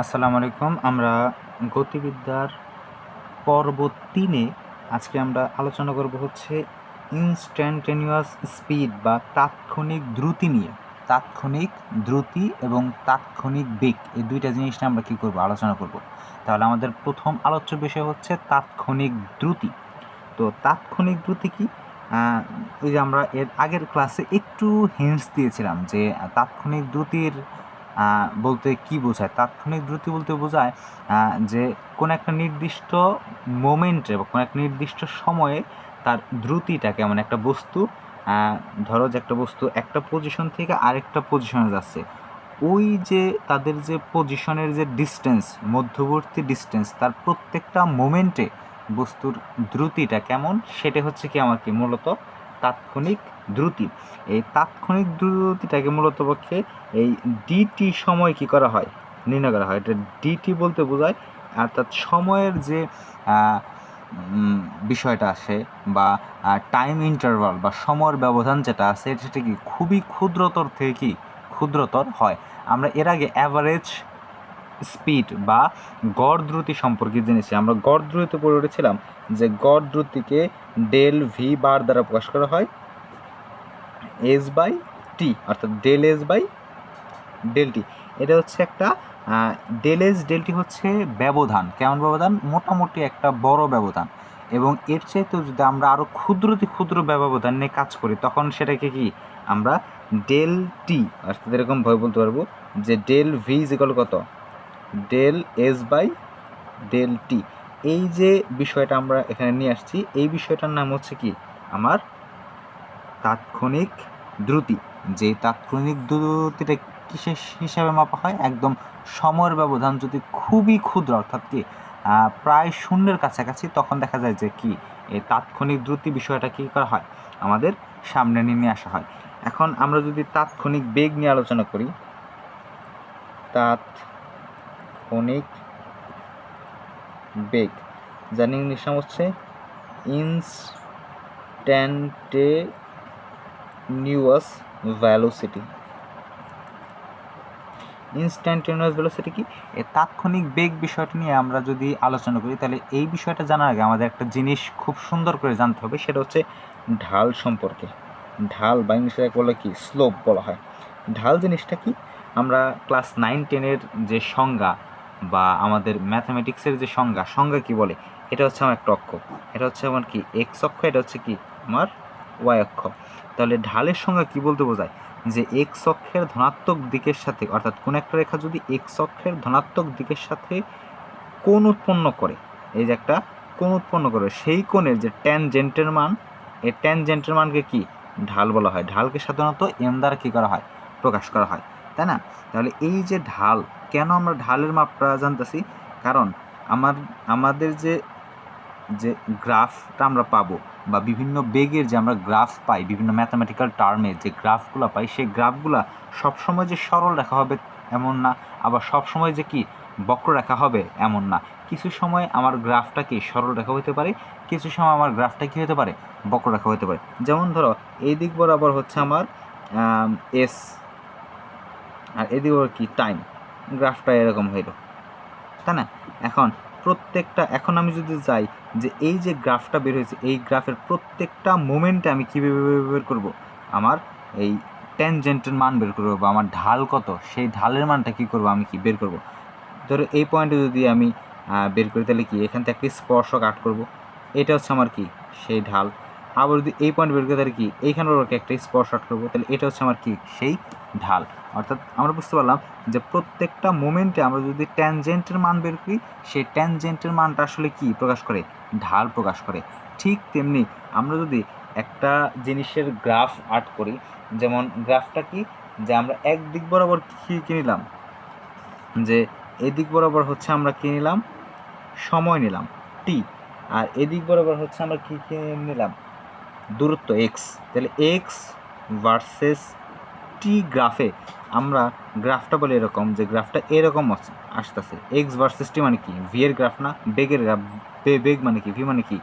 আসসালামু আলাইকুম। আমরা গতিবিদ্যার পর্ব তিনে আজকে আমরা আলোচনা করব হচ্ছে ইনস্ট্যান্টেনিয়াস স্পিড বা তাৎক্ষণিক দ্রুতি নিয়ে। তাৎক্ষণিক দ্রুতি এবং তাৎক্ষণিক বেগ, এই দুইটা জিনিস নিয়ে আমরা কী করব, আলোচনা করব। তাহলে আমাদের প্রথম আলোচ্য বিষয় হচ্ছে তাৎক্ষণিক দ্রুতি। তো তাৎক্ষণিক দ্রুতি কি? ওই যে আমরা এর আগের ক্লাসে একটু হিন্টস দিয়েছিলাম যে তাৎক্ষণিক দ্রুতির বলতে কি বোঝায়? তাৎক্ষণিক দ্রুতি বলতে বোঝায় যে কোনো একটা নির্দিষ্ট মোমেন্টে বা কোনো একটা নির্দিষ্ট সময়ে তার দ্রুতিটা কেমন? একটা বস্তু ধরো যে একটা বস্তু একটা পজিশন থেকে আরেকটা পজিশনে যাচ্ছে। ওই যে তাদের যে পজিশনের যে ডিস্টেন্স মধ্যবর্তী ডিস্টেন্স তার প্রত্যেকটা মোমেন্টে বস্তুর দ্রুতিটা কেমন? সেটা হচ্ছে কি আমাকে মূলত তাৎক্ষণিক দ্রুতি। এই তাৎক্ষণিক দ্রুতিটাকে মূলত পক্ষে এই ডিটি সময় কি করা হয়? নির্ণয় করা হয়। এটা ডিটি বলতে বোঝায়, অর্থাৎ সময়ের যে বিষয়টা আসে বা টাইম ইন্টারভাল বা সময়ের ব্যবধান যেটা আছে সেটা কি খুবই ক্ষুদ্রতর থেকে কি ক্ষুদ্রতর হয়? আমরা এর আগে অ্যাভারেজ স্পিড বা গড় দ্রুতি সম্পর্কে জেনেছি। আমরা গড় দ্রুতি পড়ে উঠেছিলাম যে গড় দ্রুতিকে ডেল ভি বার দ্বারা প্রকাশ করা হয়। এস বাই টি অর্থাৎ del S by del T এটা হচ্ছে একটা ডেল এস ডেল টি হচ্ছে ব্যবধান। কেমন ব্যবধান? মোটামুটি একটা বড় ব্যবধান। এবং এর চাইতেও যদি আমরা আরও ক্ষুদ্রতি ক্ষুদ্র ব্যবধান নিয়ে কাজ করি, তখন সেটাকে কি? আমরা ডেল টি অর্থাৎ এরকম ভয় বলতে পারব যে ডেল ভি ইজিকল কত? Del S by del T এই যে বিষয়টা আমরা এখানে নিয়ে আসছি, এই বিষয়টার নাম হচ্ছে কি? আমার তাৎক্ষণিক দ্রুতি, যে তাৎক্ষণিক দ্রুতিটা কিসের হিসাবে মাপা হয়? একদম সময়ের ব্যবধান যদি খুবই ক্ষুদ্র, অর্থাৎ কি প্রায় শূন্যের কাছাকাছি, তখন দেখা যায় যে কি এই তাৎক্ষণিক দ্রুতি বিষয়টা কী করা হয়? আমাদের সামনে নিয়ে আসা হয়। এখন আমরা যদি তাৎক্ষণিক বেগ নিয়ে আলোচনা করি, তাৎক্ষণিক বেগ যার ইংলিশ নাম হচ্ছে ইনস্ট্যান্টেনিউয়াস ভ্যালোসিটি ইনস্ট্যান্টেনিয়াস ভেলোসিটি কি? তাৎক্ষণিক বেগ বিষয়টা নিয়ে আমরা যদি আলোচনা করি, তাহলে এই বিষয়টা জানার আগে আমাদের একটা জিনিস খুব সুন্দর করে জানতে হবে, সেটা হচ্ছে ঢাল সম্পর্কে। ঢাল বা ইংলিশে বলে কি? স্লোপ বলা হয়। ঢাল জিনিসটা কি? আমরা ক্লাস নাইন, টেনের যে সংজ্ঞা বা আমাদের ম্যাথামেটিক্সের যে সংজ্ঞা সংজ্ঞা কি বলে? এটা হচ্ছে আমার একটা অক্ষ। এটা হচ্ছে আমার কি? এক্স অক্ষ, এটা হচ্ছে কি? আমার ওয়াই অক্ষ। তাহলে ঢালের সংজ্ঞা কি বলতে বোঝায়? যে এক্স অক্ষের ধনাত্মক দিকের সাথে, অর্থাৎ কোন একটা রেখা যদি এক্স অক্ষের ধনাত্মক দিকের সাথে কোণ উৎপন্ন করে, এই যে একটা কোণ উৎপন্ন করে, সেই কোণের যে ট্যানজেন্টের মান, এই ট্যানজেন্টের মানকে কি? ঢাল বলা হয়। ঢালকে সাধারণত এম দ্বারা কী করা হয়? প্রকাশ করা হয়। তাই না? তাহলে এই যে ঢাল, কেন আমরা ঢালের মাপটা জানতেছি? কারণ আমার, আমাদের যে যে গ্রাফটা আমরা পাবো বা বিভিন্ন বেগের যে আমরা গ্রাফ পাই, বিভিন্ন ম্যাথামেটিক্যাল টার্মে যে গ্রাফগুলো পাই, সেই গ্রাফগুলো সবসময় যে সরল রেখা হবে এমন না, আবার সবসময় যে কি বক্র বক্ররেখা হবে এমন না। কিছু সময় আমার গ্রাফটা কি সরল রেখা হতে পারে, কিছু সময় আমার গ্রাফটা কী হতে পারে বক্র বক্ররেখা হতে পারে। যেমন ধরো, এই দিক বরাবর হচ্ছে আমার এস আর এদিক বরাবর কি টাইম গ্রাফটা এরকম হইল। তাই না? এখন প্রত্যেকটা, এখন আমি যদি যাই যে এই যে গ্রাফটা বের হয়েছে, এই গ্রাফের প্রত্যেকটা মোমেন্টে আমি কীভাবে বের করব? আমার এই ট্যানজেন্টের মান বের করব বা আমার ঢাল কত, সেই ঢালের মানটা কী করব আমি কি বের করব? ধরো এই পয়েন্টে যদি আমি বের করি, তাহলে কি এখান থেকে একটা স্পর্শক আট করব? এটা হচ্ছে আমার কি? সেই ঢাল। আবার যদি এই পয়েন্ট বের করি, তাহলে কি এইখানে একটা স্পর্শ আট করব? তাহলে এটা হচ্ছে আমার কি? সেই ঢাল। অর্থাৎ আমরা বুঝতে পারলাম যে প্রত্যেকটা মোমেন্টে আমরা যদি ট্যানজেন্টের মান বের করি, সেই ট্যানজেন্টের মানটা আসলে কি প্রকাশ করে? ঢাল প্রকাশ করে। ঠিক তেমনি আমরা যদি একটা জিনিসের গ্রাফ আর্ট করি, যেমন গ্রাফটা কি? যে আমরা এক দিক বরাবর কী কী নিলাম? যে এদিক বরাবর হচ্ছে আমরা কী নিলাম? সময় নিলাম টি আর এদিক বরাবর হচ্ছে আমরা কী কী নিলাম? দূরত্ব এক্স তাহলে এক্স ভার্সেস টি গ্রাফে আমরা গ্রাফটা বলি এরকম, যে গ্রাফটা এরকম আস- আসতেছে। এক্স ভার্সেস টি মানে কি? ভি এর গ্রাফ না? বেগের গ্রাফ। বেগ মানে কি? ভি মানে কি?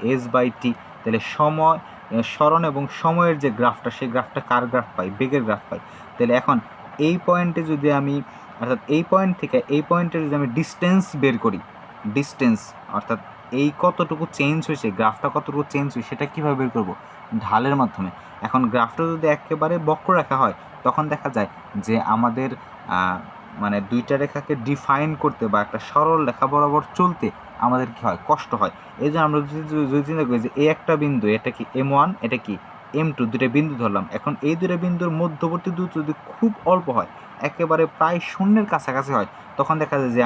এস বাই টি তাহলে সময় স্মরণ এবং সময়ের যে গ্রাফটা, সেই গ্রাফটা কার গ্রাফ পাই? বেগের গ্রাফ পাই। তাহলে এখন এই পয়েন্টে যদি আমি, অর্থাৎ এই পয়েন্ট থেকে এই পয়েন্টে যদি আমি ডিস্টেন্স বের করি ডিস্টেন্স অর্থাৎ এই কতটুকু চেঞ্জ হয়েছে গ্রাফটা কতটুকু চেঞ্জ হয়েছে, সেটা কীভাবে বের করব? ঢালের মাধ্যমে। এখন গ্রাফটা যদি একেবারে বক্র রাখা হয়, তখন দেখা যায় যে আমাদের মানে দুইটা রেখাকে ডিফাইন করতে বা একটা সরল রেখা বরাবর চলতে আমাদের কী হয়? কষ্ট হয়। এই যে আমরা যদি চিন্তা করি যে এ একটা বিন্দু, এটা কি এম ওয়ান এটা কি এম টু দুটো বিন্দু ধরলাম। এখন এই দুটো বিন্দুর মধ্যবর্তী দূরত্ব যদি খুব অল্প হয়, একেবারে প্রায় শূন্যের কাছাকাছি হয়, তখন দেখা যায় যে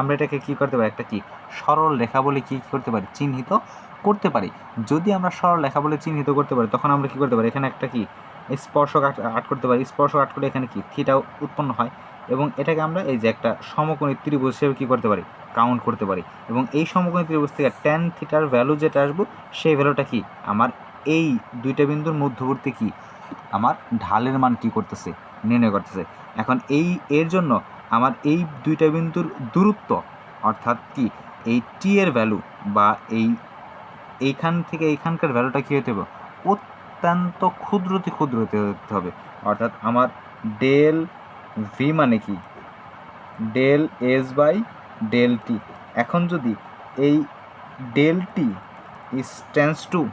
আমরা এটাকে কী করতে পারি? একটা কি? সরল রেখা বলে কী করতে পারি? চিহ্নিত করতে পারি। যদি আমরা সরল রেখা বলে চিহ্নিত করতে পারি, তখন আমরা কী করতে পারি? এখানে একটা কি? স্পর্শক আট করতে পারি। স্পর্শক আট করলে এখানে কি? থিটাও উৎপন্ন হয় এবং এটাকে আমরা এই যে একটা সমকোণী ত্রিভুজ হিসেবে কী করতে পারি? কাউন্ট করতে পারি। এবং এই সমকোণী ত্রিভুজ থেকে ট্যান থিটার ভ্যালু যেটা আসব, সেই ভ্যালুটা কি? আমার এই দুইটা বিন্দুর মধ্যবর্তী কি? আমার ঢালের মান কি করতেছে? নির্ণয় করতেছে। এখন এই, এর জন্য আমার এই দুইটা বিন্দুর দূরত্ব, অর্থাৎ কি? এই টি এর ভ্যালু বা এই এইখান থেকে এইখানকার ভ্যালুটা কী হতে হবে? অত্যন্ত ক্ষুদ্রতি ক্ষুদ্র হতে হবে। অর্থাৎ আমার ডেল ভি মানে কি? Del S by del T এখন যদি এই del T is tends to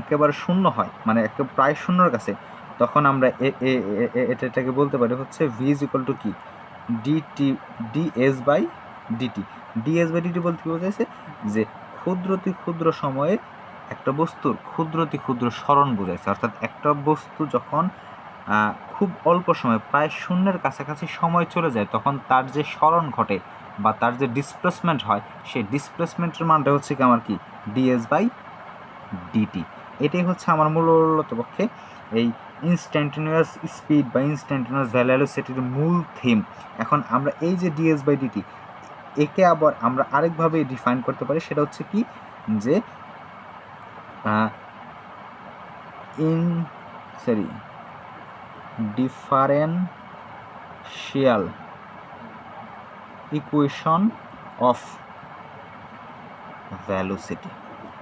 একেবারে শূন্য হয় মানে একে প্রায় শূন্যর কাছে, তখন আমরা এটাকে বলতে পারি হচ্ছে ভি ইজ ইকুয়াল টু কি? D T D S by DT D S by DT বলতে কী বোঝাইছে? যে ক্ষুদ্রতি ক্ষুদ্র সময়ে একটা বস্তুর ক্ষুদ্রতি ক্ষুদ্র স্মরণ বোঝাইছে, অর্থাৎ একটা বস্তু যখন খুব অল্প সময়, প্রায় শূন্যের কাছাকাছি সময় চলে যায়, তখন তার যে স্মরণ ঘটে বা তার যে ডিসপ্লেসমেন্ট হয়, সেই ডিসপ্লেসমেন্টের মানটা হচ্ছে কি আমার কি? ডিএস বাই ডিটি এটাই হচ্ছে আমার মূলত পক্ষে এই ইনস্ট্যান্টিনিয়াস স্পিড বা ইনস্ট্যান্টিনিয়াস ভ্যালুসিটির মূল থিম এখন আমরা এই যে ডিএস বাই ডিটি একে আবার আমরা আরেকভাবে ডিফাইন করতে পারি, সেটা হচ্ছে কি? যে in sorry differential equation of velocity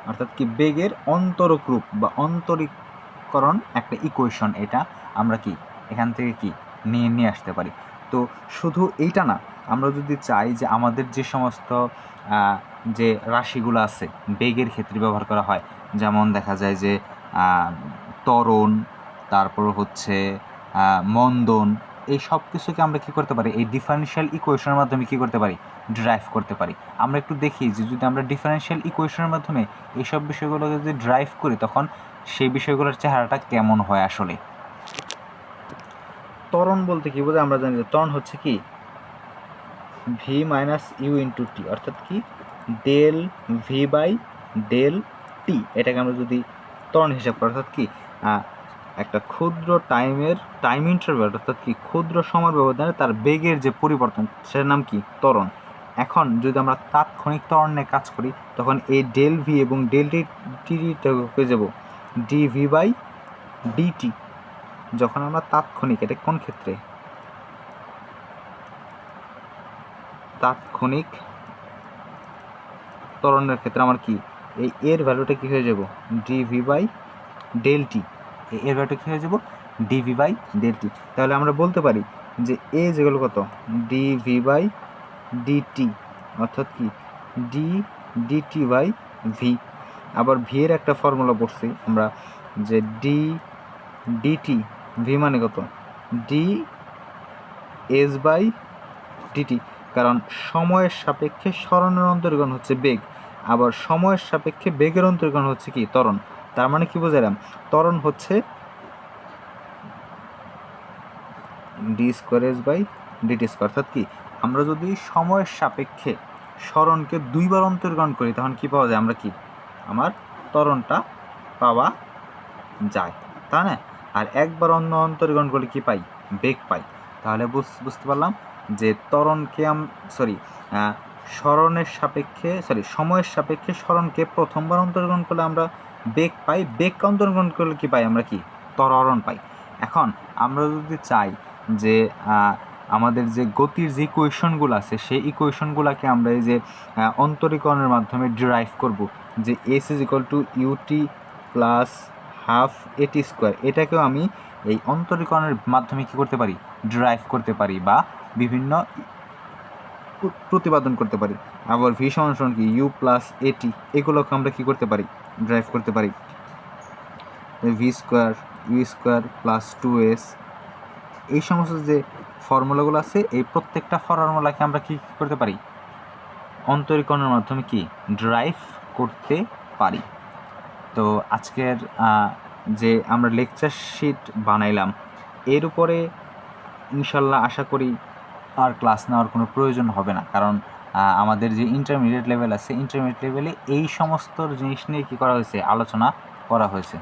অর্থাৎ কি বেগের অন্তরক রূপ বা অন্তরীকরণ একটা ইকুয়েশন এটা আমরা কি, এখান থেকে কি নিয়ে নিয়ে আসতে পারি। তো শুধু এইটা না, আমরা যদি চাই যে আমাদের যে সমস্ত যে রাশিগুলো আছে বেগের ক্ষেত্রে ব্যবহার করা হয়, যেমন দেখা যায় যে ত্বরণ, তারপর হচ্ছে মন্দন এই সব কিছুকে আমরা কি করতে পারি? এই ডিফারেনশিয়াল ইকুয়েশনের মাধ্যমে কি করতে পারি? ড্রাইভ করতে পারি। আমরা একটু দেখি যে যদি আমরা ডিফারেনশিয়াল ইকুয়েশনের মাধ্যমে এইসব বিষয়গুলোকে যদি ড্রাইভ করি, তখন সেই বিষয়গুলোর চেহারাটা কেমন হয় আসলে? ত্বরণ বলতে কি বোঝায় আমরা জানি যে ত্বরণ হচ্ছে কি? V minus U into T অর্থাৎ কি? Del V by del T এটাকে আমরা যদি ত্বরণ হিসাব করি, অর্থাৎ কি? একটা ক্ষুদ্র টাইমের টাইম ইন্টারভ্যাল অর্থাৎ কি ক্ষুদ্র সময় ব্যবধানে তার বেগের যে পরিবর্তন, সেটার নাম কি? ত্বরণ। এখন যদি আমরা তাৎক্ষণিক ত্বরণ কাজ করি, তখন এই ডেল ভি এবং ডেল টি হয়ে যাব। ডি ভি বাই ডিটি যখন আমরা তাৎক্ষণিক, এটা কোন ক্ষেত্রে? তাৎক্ষণিক ত্বরণের ক্ষেত্রে আমার কি? এই এর ভ্যালুটা কি হয়ে যাব? ডিভি বাই ডেল টি এর ভ্যালুটা কি হয়ে যাব ডিভি বাই ডেল টি তাহলে আমরা বলতে পারি যে এ যেগুলো কত? ডিভি বাই ডিটি অর্থাৎ কি? ডি ডিটি বাই ভি আবার ভি এর একটা ফর্মুলা পড়ছি আমরা যে ডি ডিটি ভি মানে কত? ডি এস বাই ডিটি কারণ সময়ের সাপেক্ষে স্মরণের অন্তর্গণ হচ্ছে বেগ। আবার সময়ের সাপেক্ষে বেগের অন্তর্গণ হচ্ছে কি? ত্বরণ। তার মানে কি বোঝালাম ত্বরণ হচ্ছে D square S by DT square অর্থাৎ কি? আমরা যদি সময়ের সাপেক্ষে স্মরণকে দুইবার অন্তর্গণ করি, তখন কি পাওয়া যায়? আমরা কি? আমার ত্বরণটা পাওয়া যায় তা না? আর একবার অন্য অন্তর্গণ করলে কি পাই? বেগ পাই। তাহলে বুঝ- বুঝতে পারলাম যে ত্বরণকে আম সরি স্মরণের সাপেক্ষে সরি সময়ের সাপেক্ষে স্মরণকে প্রথমবার অন্তর্গ্রহণ করলে আমরা বেগ পাই বেগকে অন্তর্গ্রহণ করলে কী পাই? আমরা কি? ত্বরণ পাই। এখন আমরা যদি চাই যে আমাদের যে গতির যে ইকুয়েশনগুলো আছে, সেই ইকুয়েশনগুলোকে আমরা এই যে অন্তরীকরণের মাধ্যমে ডিরাইভ করব। যে S is equal to UT plus half AT square এটাকেও আমি এই অন্তরীকরণের মাধ্যমে কী করতে পারি? ড্রাইভ করতে পারি বা বিভিন্ন প্র- প্রতিপাদন করতে পারি। আবার ভি সমান কি? ইউ প্লাস এটি এগুলোকে আমরা কী করতে পারি? ড্রাইভ করতে পারি। V square U square plus two S এই সমস্ত যে ফর্মুলাগুলো আছে, এই প্রত্যেকটা ফর্মুলাকে আমরা কি করতে পারি? অন্তরীকরণের মাধ্যমে কি? ড্রাইভ করতে পারি। তো আজকের যে আমরা লেকচার শিট বানাইলাম, এর উপরে ইনশাল্লাহ আশা করি আর ক্লাস নেওয়ার কোনো প্রয়োজন হবে না। কারণ আমাদের যে ইন্টারমিডিয়েট লেভেল আছে ইন্টারমিডিয়েট লেভেলে এই সমস্ত জিনিস নিয়ে কী করা হয়েছে? আলোচনা করা হয়েছে।